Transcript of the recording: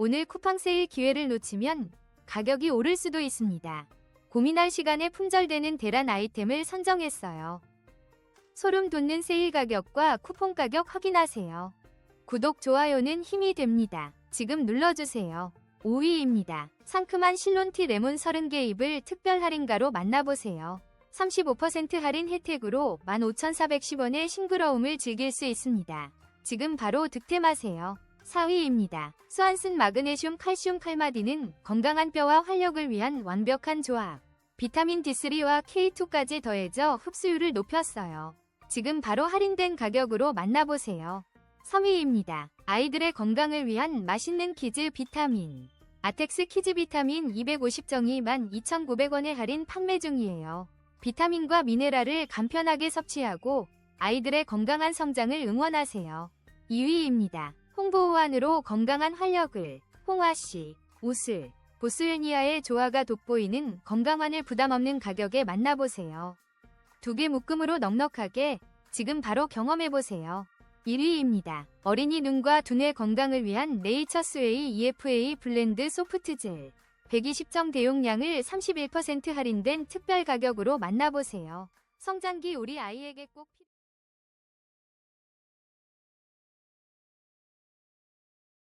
오늘 쿠팡 세일 기회를 놓치면 가격이 오를 수도 있습니다. 고민할 시간에 품절되는 대란 아이템을 선정했어요. 소름 돋는 세일 가격과 쿠폰 가격 확인하세요. 구독, 좋아요는 힘이 됩니다. 지금 눌러주세요. 5위입니다. 상큼한 실론티 레몬 30개 잎을 특별 할인가로 만나보세요. 35% 할인 혜택으로 15,410원의 싱그러움을 즐길 수 있습니다. 지금 바로 득템하세요. 4위입니다. 수안슨 마그네슘 칼슘 칼마디는 건강한 뼈와 활력을 위한 완벽한 조합. 비타민 D3와 K2까지 더해져 흡수율을 높였어요. 지금 바로 할인된 가격으로 만나보세요. 3위입니다. 아이들의 건강을 위한 맛있는 키즈 비타민. 아텍스 키즈 비타민 250정이 12,900원에 할인 판매 중이에요. 비타민과 미네랄을 간편하게 섭취하고 아이들의 건강한 성장을 응원하세요. 2위입니다. 홍보 호환으로 건강한 활력을 홍화씨, 우슬, 보스유니아의 조화가 돋보이는 건강환을 부담 없는 가격에 만나보세요. 두 개 묶음으로 넉넉하게 지금 바로 경험해보세요. 1위입니다. 어린이 눈과 두뇌 건강을 위한 네이처스웨이 EFA 블렌드 소프트 젤 120정 대용량을 31% 할인된 특별 가격으로 만나보세요. 성장기 우리 아이에게 꼭 필요